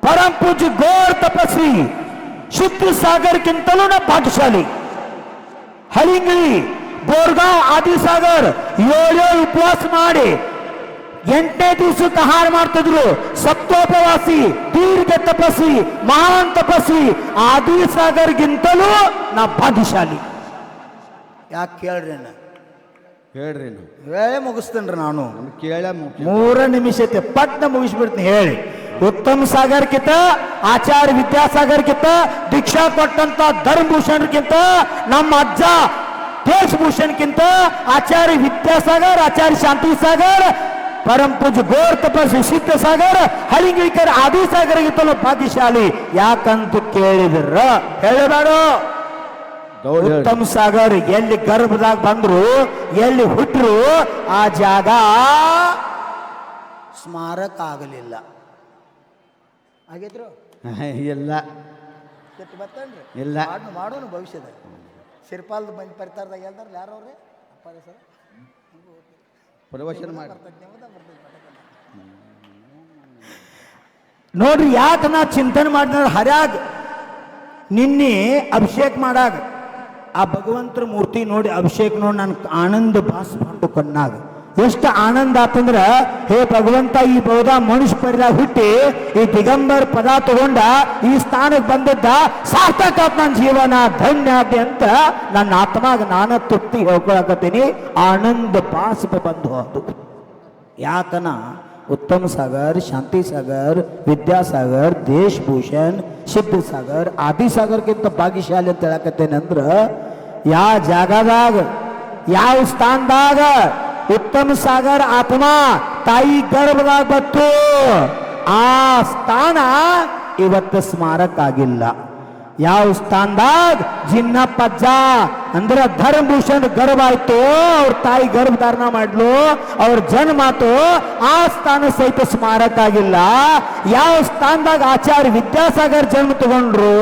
[SPEAKER 1] ಪರಂ ಪೂಜ್ಯ ಗೋರ್ ತಪಸ್ವಿ ಶುದ್ಧ ಸಾಗರ್ಕ್ಕಿಂತಲೂ ನಾ ಭಾಗ್ಯಶಾಲಿ. ಹಳಿಂಗಳಿ ಬೋರ್ಗಾಂವ್ ಆದಿಸಾಗರ್ ಏಳೇಳು ಉಪವಾಸ ಮಾಡಿ ಎಂಟನೇ ದಿವಸಕ್ಕೆ ಆಹಾರ ಮಾಡ್ತಿದ್ರು. ಸತ್ವೋಪವಾಸಿ ದೀರ್ಘ ತಪಸ್ವಿ ಮಹಾನ್ ತಪಸ್ವಿ ಆದಿಸಾಗರ್ಗಿಂತಲೂ ನಾ ಭಾಗ್ಯಶಾಲಿ. ಯಾಕೆ ಕೇಳ್ರಿ
[SPEAKER 2] ಹೇಳ್ರಿ
[SPEAKER 1] ವೇಳೆ ಮುಗಿಸ್ತೇನ್ರಿ ನಾನು.
[SPEAKER 2] ಕೇಳ
[SPEAKER 1] ಮೂರ ನಿಮಿಷ ಐತೆ. ಪಟ್ನ ಮುಗಿಸ್ಬಿಡ್ತೀನಿ ಹೇಳಿ. ಉತ್ತಮ್ ಸಾಗರ್ಕಿಂತ ಆಚಾರ್ಯ ವಿದ್ಯಾಸಾಗರ್ಕಿಂತ ದೀಕ್ಷಾ ಕೊಟ್ಟಂತ ಧರ್ಮಭೂಷಣಕ್ಕಿಂತ ನಮ್ಮ ಅಜ್ಜ ದೇಶಭೂಷಣ್ಕಿಂತ ಆಚಾರ್ಯ ವಿದ್ಯಾಸಾಗರ್ ಆಚಾರ್ಯ ಶಾಂತಿ ಸಾಗರ್ ಪರಂ ಪೂಜ ಗೋರ್ ತಪಸ್ವಿ ಸಿದ್ಧ ಸಾಗರ ಹಳಿಂಗಿಕರ ಆದಿ ಸಾಗರ್ಗಿಂತಲೂ ಭಾಗ್ಯಶಾಲಿ ಯಾಕಂತ ಕೇಳಿದ್ರ? ಹೇಳಬೇಡ. ಉತ್ತಮ ಸಾಗರ್ ಎಲ್ಲಿ ಗರ್ಭದಾಗ ಬಂದ್ರು ಎಲ್ಲಿ ಹುಟ್ಟರು ಆ ಜಾಗ ಸ್ಮಾರಕ ಆಗಲಿಲ್ಲ ಆಗೈತ್ರು
[SPEAKER 2] ಇಲ್ಲ. ಇಲ್ಲ
[SPEAKER 1] ಮಾಡೋಣ ಭವಿಷ್ಯದಾಗ. ಭವಿಷ್ಯದ ಶಿರ್ಪಾಲ್ದು ಬಂದು ಪರಿತಾರದಾಗ ಯಾರು ಯಾರವ್ರೆ? ಅಪ್ಪಾರ ಸರ್.
[SPEAKER 2] ಪ್ರವಚನ ಮಾಡಿ.
[SPEAKER 1] ನೋಡ್ರಿ ಯಾಕೆ ನಾ ಚಿಂತನೆ ಮಾಡಿದ್ರೆ ಹರ್ಯಾಗ ನಿನ್ನೆ ಅಭಿಷೇಕ ಮಾಡಾಗ ಆ ಭಗವಂತರ ಮೂರ್ತಿ ನೋಡಿ ಅಭಿಷೇಕ ನೋಡಿ ನನ್ನ ಆನಂದ ಭಾಸ ಕಣ್ಣಾಗ. ಎಷ್ಟು ಆನಂದ ಆತಂದ್ರ ಹೇ ಭಗವಂತ, ಈ ಬೌದ್ಧ ಮನುಷ್ಯ ಪರಿದಾಗ ಹುಟ್ಟಿ ಈ ದಿಗಂಬರ್ ಪದ ತಗೊಂಡ ಈ ಸ್ಥಾನಕ್ಕೆ ಬಂದಿದ್ದ ಸಾರ್ಥಕ ನನ್ನ ಜೀವನ, ಧನ್ಯ ಅಂತ ನನ್ನ ಆತ್ಮಾಗ ನಾನು ತೃಪ್ತಿ ಹೇಳ್ಕೊಳಕತ್ತೀನಿ. ಆನಂದ ಪಾಸಿಪ ಬಂದು ಹೋದು. ಯಾಕನ? ಉತ್ತಮ ಸಾಗರ್, ಶಾಂತಿ ಸಾಗರ್, ವಿದ್ಯಾಸಾಗರ್, ದೇಶಭೂಷಣ್ ಸಿದ್ಧ ಸಾಗರ್ ಆದಿ ಸಾಗರ್ಗಿಂತ ಭಾಗ್ಯಶಾಲಿ ಅಂತ ಹೇಳಕತ್ತೇನೆ ಅಂದ್ರ ಯಾವ ಜಾಗದಾಗ, ಯಾವ ಸ್ಥಾನದಾಗ ಉತ್ತಮ್ ಸಾಗರ್ ಆತ್ಮ ತಾಯಿ ಗರ್ಭದಾಗ ಬತ್ತು ಆ ಸ್ಥಾನ ಇವತ್ತು ಸ್ಮಾರಕ ಆಗಿಲ್ಲ ಯಾವ ಸ್ಥಾನದಾಗ? ಜಿನ್ನಪ್ಪಜ್ಜ ಅಂದ್ರೆ ಧರ್ಮಭೂಷಣ್ ಗರ್ಭ ಆಯ್ತು. ಅವ್ರ ತಾಯಿ ಗರ್ಭಧಾರಣ ಮಾಡ್ಲು, ಅವ್ರ ಜನ್ಮಾತು ಆ ಸ್ಥಾನ ಸಹಿತ ಸ್ಮಾರಕ ಆಗಿಲ್ಲ. ಯಾವ ಸ್ಥಾನದಾಗ ಆಚಾರ್ಯ ವಿದ್ಯಾಸಾಗರ್ ಜನ್ಮ ತಗೊಂಡ್ರು?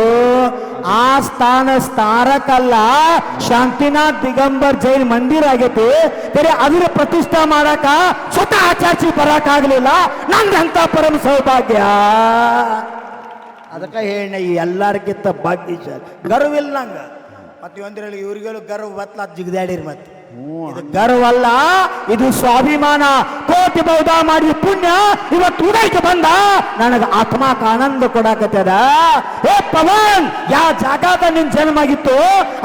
[SPEAKER 1] ಆ ಸ್ಥಾನ ಸ್ಥಾರಕಲ್ಲ. ಶಾಂತಿನಾಥ್ ದಿಗಂಬರ್ ಜೈನ್ ಮಂದಿರ ಆಗೈತಿ. ಬೇರೆ ಅದ್ರ ಪ್ರತಿಷ್ಠಾ ಮಾಡಾಕ ಸ್ವತಃ ಬರಾಕ ಆಗ್ಲಿಲ್ಲ ನಂದಂತ ಪರಮ ಸೌಭಾಗ್ಯ. ಅದಕ್ಕೆ ಹೇಳಿ ಈ ಎಲ್ಲರಿಗಿಂತ ಗರ್ವ ಗರ್ವಿಲ್ಲ ನಂಗ. ಮತ್ತೆ ಒಂದ್ರಲ್ಲಿ ಇವ್ರಿಗೆಲ್ಲ ಗರ್ವ ಬತ್ಲ ಜಿಗದಾಡಿರಿ ಮತ್ತೆ ಗರ್ವಲ್ಲ ಇದು ಸ್ವಾಭಿಮಾನ. ಕೋಟಿ ಬೌದ ಮಾಡಿದ ಪುಣ್ಯ, ಇವತ್ತು ಉದಯಕ್ಕೆ ಬಂದ. ನನಗೆ ಆತ್ಮಾಕ ಆನಂದ ಕೊಡಾಕತ್ತದ. ಏ ಪವನ್ ಯಾವ ಜಾಗದ ನಿನ್ ಜನ್ಮ ಆಗಿತ್ತು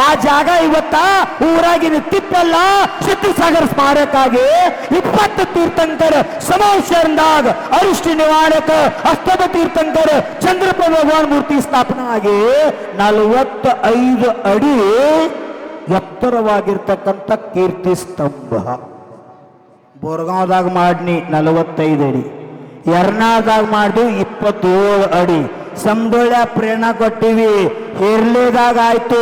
[SPEAKER 1] ಆ ಜಾಗ ಇವತ್ತ ಊರಾಗಿನ ತಿಪ್ಪೆಲ್ಲ ಸಿದ್ಧಸಾಗರ ಸ್ಮಾರಕಾಗಿ ಇಪ್ಪತ್ತು ತೀರ್ಥಂಕರ ಸಮಾವೇಶದಾಗ ಅರಿಷ್ಟಿ ನಿವಾರಕ ಅಷ್ಟದ ತೀರ್ಥಂಕರ ಚಂದ್ರಪ್ಪ ಭಗವಾನ್ ಮೂರ್ತಿ ಸ್ಥಾಪನೆ ಆಗಿ ನಲವತ್ತ ಐದು ಅಡಿ ಎತ್ತರವಾಗಿರ್ತಕ್ಕಂಥ ಕೀರ್ತಿ ಸ್ತಂಭ. ಬೋರ್ಗಾಂವ್ದಾಗ ಮಾಡಿನಿ ನಲವತ್ತೈದು ಅಡಿ. ಎರ್ನಾದಾಗ ಮಾಡಿದ್ವಿ ಇಪ್ಪತ್ತೇಳು ಅಡಿ. ಸಂಬಳ ಪ್ರೇರಣ ಕೊಟ್ಟಿವಿ. ಹೇರ್ಲೇದಾಗ ಆಯ್ತು.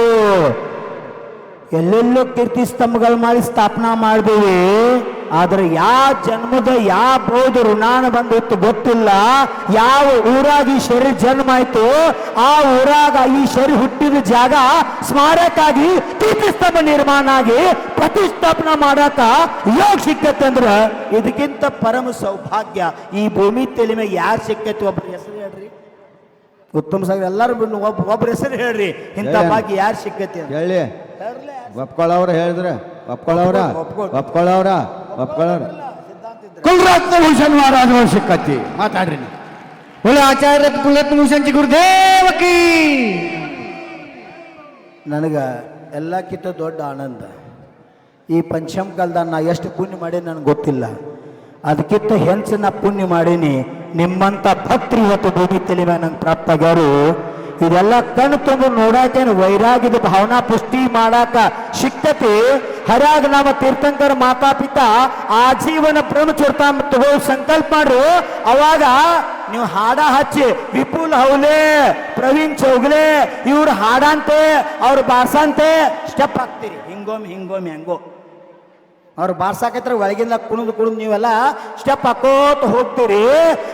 [SPEAKER 1] ಎಲ್ಲೆಲ್ಲೋ ಕೀರ್ತಿ ಸ್ತಂಭಗಳು ಮಾಡಿ ಸ್ಥಾಪನಾ ಮಾಡಿದೀವಿ. ಆದ್ರೆ ಯಾವ ಜನ್ಮದ ಯಾವ ಬೌದ್ಧ ಋಣಾನ ಬಂದಿತ್ತು ಗೊತ್ತಿಲ್ಲ. ಯಾವ ಊರಾಗ ಈ ಶರೀರ ಜನ್ಮ ಆಯ್ತು ಆ ಊರಾಗ ಈ ಶರಿ ಹುಟ್ಟಿದ ಜಾಗ ಸ್ಮಾರಕಾಗಿ ಕೀರ್ತಿಸ್ತಂಭ ನಿರ್ಮಾಣ ಆಗಿ ಪ್ರತಿಷ್ಠಾಪನಾ ಮಾಡಾಕ ಯೋಗ ಸಿಕ್ಕತ್ತೆ ಅಂದ್ರ ಇದಕ್ಕಿಂತ ಪರಮ ಸೌಭಾಗ್ಯ ಈ ಭೂಮಿ ತೆಲಿಮೆ ಯಾರು ಸಿಕ್ಕೈತಿ ಒಬ್ರ ಹೆಸರು ಹೇಳ್ರಿ. ಉತ್ತಮ ಸಾಗರ್ ಎಲ್ಲರೂ ಬಿಟ್ಟು ಒಬ್ಬ ಒಬ್ರ ಹೆಸರು ಹೇಳ್ರಿ. ಇಂಥ. ಭಾಗ್ಯ ಯಾರು ಸಿಕ್ಕೈತಿ ಅಂತ.
[SPEAKER 2] ಹೇಳಿ. ಒಪ್ಕೊಳ್ಳವ್ರ ಹೇಳಿದ್ರೆ. ಒಪ್ಕೊಳ್ಳವ್ರ
[SPEAKER 1] ಒಪ್ಕೊ-
[SPEAKER 2] ಒಪ್ಕೊಳ್ಳವ್ರ
[SPEAKER 3] ಕುಲರತ್ನ ಭೂಷಣ್ ಮಹಾರಾಜ ಸಿಕ್ಕತ್ತಿ.
[SPEAKER 2] ಮಾತಾಡ್ರಿ
[SPEAKER 3] ಒಳ್ಳೆ ಆಚಾರ್ಯ ಕುಲರತ್ನ ಭೂಷಣ್ ಜಿ ಗುರುದೇವಕಿ
[SPEAKER 1] ನನಗೆ ಎಲ್ಲಕ್ಕಿಂತ ದೊಡ್ಡ ಆನಂದ. ಈ ಪಂಚಮ ಕಾಲದಾಗ ನಾ ಎಷ್ಟು ಪುಣ್ಯ ಮಾಡಿ ನನಗೆ ಗೊತ್ತಿಲ್ಲ. ಅದಕ್ಕಿಂತ ಹೆಂಚಿನ ನಾ ಪುಣ್ಯ ಮಾಡೀನಿ. ನಿಮ್ಮಂತ ಭಕ್ತರು ಇವತ್ತು ಭೂಮಿ ತಲೆ ಮೇಲೆ ನಂಗೆ ಪ್ರಾಪ್ತ ಆಗ್ಯಾರು. ಇದೆಲ್ಲ ಕಣ್ಣು ತುಂಬ ನೋಡಾಕೇನು ವೈರಾಗ್ಯದ ಭಾವನಾ ಪುಷ್ಟಿ ಮಾಡಾಕ ಸಿಕ್ತತಿ. ಹರ್ಯಾಗ ನಮ್ಮ ತೀರ್ಥಂಕರ ಮಾತಾ ಪಿತಾ ಜೀವನ ಬ್ರಹ್ಮಚರ್ತ ತಗೋ ಸಂಕಲ್ಪ ಮಾಡ್ರು, ಅವಾಗ ನೀವು ಹಾಡ ಹಚ್ಚಿ, ವಿಪುಲ್ ಹೌಲೆ, ಪ್ರವೀಣ್ ಚೌಗ್ಲೆ, ಇವ್ರು ಹಾಡಂತೆ, ಅವ್ರ ಬಾಸಂತೆ ಸ್ಟೆಪ್ ಹಾಕ್ತೀರಿ. ಹಿಂಗೋಮ್ ಹಿಂಗೋಮ್ ಹೆಂಗೋ. ಅವ್ರು ಬಾರ್ಸಾಕತ್ರ ಒಳಗಿಂದ ಕುಣಿದು ಕುಣಿದು ನೀವೆಲ್ಲ ಸ್ಟೆಪ್ ಹಾಕೋತ ಹೋಗ್ತೀರಿ.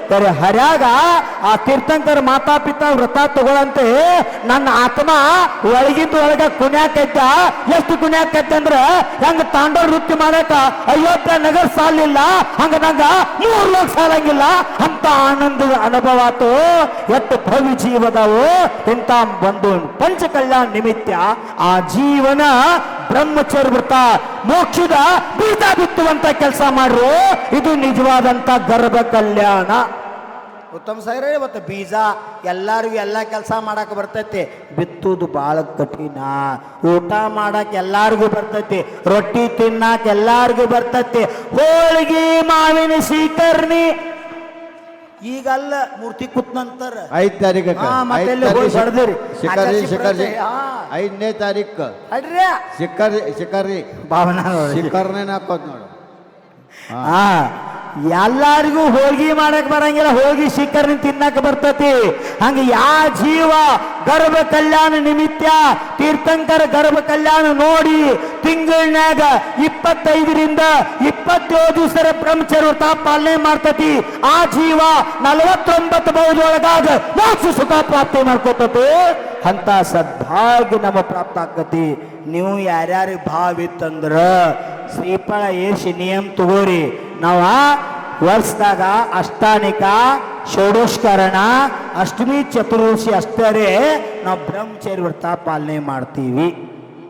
[SPEAKER 1] ಬರೀ ಹರ್ಯಾಗ ಆ ತೀರ್ಥಂಕರ ಮಾತಾ ಪಿತಾ ವ್ರತ ತಗೊಳಂತೆ ನನ್ನ ಆತ್ಮ ಒಳಗಿಂದ ಒಳಗ ಕುಣ್ಯಾಕೈತ. ಎಷ್ಟು ಕುಣ್ಯಾಕೈತೆ ಅಂದ್ರ ಹೆಂಗ ತಾಂಡವ ನೃತ್ಯ ಮಾಡಕ ಅಯೋಧ್ಯ ನಗರ ಸಾಲಿಲ್ಲ, ಹಂಗ ನಂಗ ಮೂರ್ ಲೋಕ ಸಾಲಂಗಿಲ್ಲ. ಅಂತ ಆನಂದದ ಅನುಭವ ಆತು. ಎಷ್ಟು ಭವಿ ಜೀವದವು. ಇಂತ ಬಂದು ಪಂಚ ಕಲ್ಯಾಣ ನಿಮಿತ್ತ ಆ ಜೀವನ ಬ್ರಹ್ಮಚರ್ಯ ವೃತ್ತ ಮೋಕ್ಷದ ಬೀಜ ಬಿತ್ತುವಂತ ಕೆಲಸ ಮಾಡ್ರು. ಇದು ನಿಜವಾದಂತ ಗರ್ಭ ಕಲ್ಯಾಣ. ಉತ್ತಮ ಸಾಗರ ಇವತ್ತು ಬೀಜ ಎಲ್ಲರಿಗೂ ಎಲ್ಲ ಕೆಲಸ ಮಾಡಕ್ಕೆ ಬರ್ತೈತಿ. ಬಿತ್ತುದು ಭಾಳ ಕಠಿಣ. ಊಟ ಮಾಡಕ್ಕೆ ಎಲ್ಲರಿಗೂ ಬರ್ತೈತಿ. ರೊಟ್ಟಿ ತಿನ್ನಕ್ಕೆ ಎಲ್ಲರಿಗೂ ಬರ್ತೈತಿ. ಹೋಳಿಗೆ, ಮಾವಿನ ಸ್ವೀಕರಣಿ ಈಗಲ್ಲ ಮೂರ್ತಿ ಕುತ್ ನಂತರ.
[SPEAKER 2] ಐದ್
[SPEAKER 1] ಎಲ್ಲಿ ಶಿಕಾರಿ
[SPEAKER 2] ಶಿಕಾರಿ
[SPEAKER 1] ಹಾ.
[SPEAKER 2] ಐದನೇ ತಾರೀಕು
[SPEAKER 1] ಶಿಕಾರಿ
[SPEAKER 2] ಶಿಖರಿ
[SPEAKER 1] ಭಾವನಾ
[SPEAKER 2] ಶಿಖರ್ನೇನ ಹಾಕೋದ್ ನೋಡು.
[SPEAKER 1] ಹಾ. ಎಲ್ಲಾರಿಗೂ ಹೋಳ್ಗಿ ಮಾಡಕ್ ಬರಂಗಿಲ್ಲ ಹೋಗಿ ಶಿಖರ್ನಿ ತಿನ್ನಕ್ ಬರ್ತತಿ. ಹಂಗ ಯಾ ಜೀವ ಗರ್ಭ ಕಲ್ಯಾಣ ನಿಮಿತ್ತ ತೀರ್ಥಂಕರ ಗರ್ಭ ಕಲ್ಯಾಣ ನೋಡಿ ತಿಂಗಳನ್ಯಾಗ ಇಪ್ಪತ್ತೈದರಿಂದ ಇಪ್ಪತ್ತೇಳು ದಿವಸರ ಬ್ರಹ್ಮಚರ್ಯ ಪಾಲನೆ ಮಾಡ್ತತಿ. ಆ ಜೀವ ನಲವತ್ತೊಂಬತ್ತು ಬೌದೊಳಗಾಗ ಮೋಕ್ಷ ಸುಖ ಪ್ರಾಪ್ತಿ ಮಾಡ್ಕೋತತಿ. ಅಂತ ಸದ್ಭಾಗ್ಯ ನಮ್ಮ ಪ್ರಾಪ್ತ ಆಕತಿ. ನೀವು ಯಾರ್ಯಾರಿಗೆ ಭಾವ ಇತ್ತಂದ್ರ ಶ್ರೀಫಲ ಏರ್ಸಿ ನಿಯಮ ತಗೋರಿ. ನಾವ ವರ್ಷದಾಗ ಅಷ್ಟಾನಿಕ ಷೋಡೋಷ್ಕರಣ, ಅಷ್ಟಮಿ ಚತುರ್ದಶಿ ಅಷ್ಟರೇ ನಾವು ಬ್ರಹ್ಮಚರ್ಯ ವ್ರತ ಪಾಲನೆ ಮಾಡ್ತೀವಿ.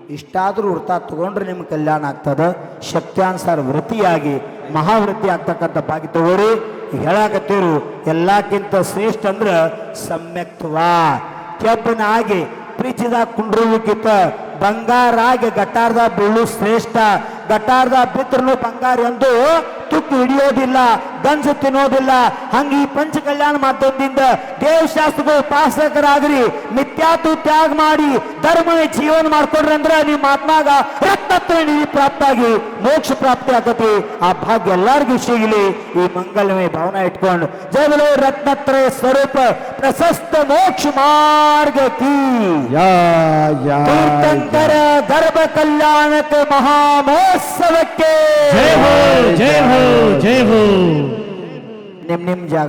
[SPEAKER 1] ಇಷ್ಟಾದರೂ ವ್ರತ ತಗೊಂಡ್ರೆ ನಿಮ್ಗೆ ಕಲ್ಯಾಣ ಆಗ್ತದ. ಶಕ್ತ್ಯಾನುಸಾರ ವೃತ್ತಿಯಾಗಿ, ಮಹಾವೃತ್ತಿ ಆಗ್ತಕ್ಕಂಥ ಭಾಗ್ಯ ತಗೋರಿ. ಹೇಳಾಕತ್ತೀರು ಎಲ್ಲಕ್ಕಿಂತ ಶ್ರೇಷ್ಠ ಅಂದ್ರೆ ಸಮ್ಯಕ್ತ್ವ. ಕೆಬ್ಬನಾಗಿ ಪ್ರೀಚಿದಾಗ ಬಂಗಾರ ಬಂಗಾರಾಗಿ ಗಟಾರ್ದ ಬೀಳು ಶ್ರೇಷ್ಠ ಗಟಾರ್ದ ಬಿತ್ತರೂ ಬಂಗಾರ ಎಂದು ತುಕ್ಕು ಹಿಡಿಯೋದಿಲ್ಲ ಗಂಜು ತಿನ್ನೋದಿಲ್ಲ. ಹಂಗ ಈ ಪಂಚ ಕಲ್ಯಾಣ ಮಾಧ್ಯಮದಿಂದ ದೇವಶಾಸ್ತ್ರಗಳು ಉಪಾಸಕರಾಗ್ರಿ ನಿತ್ಯಾತು ತ್ಯಾಗ ಮಾಡಿ ಧರ್ಮವೇ ಜೀವನ ಮಾಡ್ಕೊಂಡ್ರಿ ಅಂದ್ರೆ ನಿಮ್ಮ ಆತ್ಮಾಗ ರಕ್ತತ್ವ ನಿಧಿ ಪ್ರಾಪ್ತಾಗಿ ಮೋಕ್ಷ ಪ್ರಾಪ್ತಿ ಆಗತಿ ಆ ಭಾಗ್ಯ ಎಲ್ಲರಿಗೂ ಸಿಗಲಿ. ಈ ಮಂಗಲಮಯ ಭವನ ಇಟ್ಕೊಂಡು ಜಗಲೋ ರತ್ನತ್ರಯ ಸ್ವರೂಪ ಪ್ರಶಸ್ತ ಮೋಕ್ಷ ಮಾರ್ಗತಿ ಕೀ. ತೀರ್ಥಂಕರ ಗರ್ಭ ಕಲ್ಯಾಣಕ್ಕೆ ಮಹಾಮಹೋತ್ಸವಕ್ಕೆ
[SPEAKER 3] ಜಯ ಹೋ ಜಯ ಹೋ. ಜೈ ಹೋ
[SPEAKER 1] ನಿಮ್ ನಿಮ್ ಜಾಗ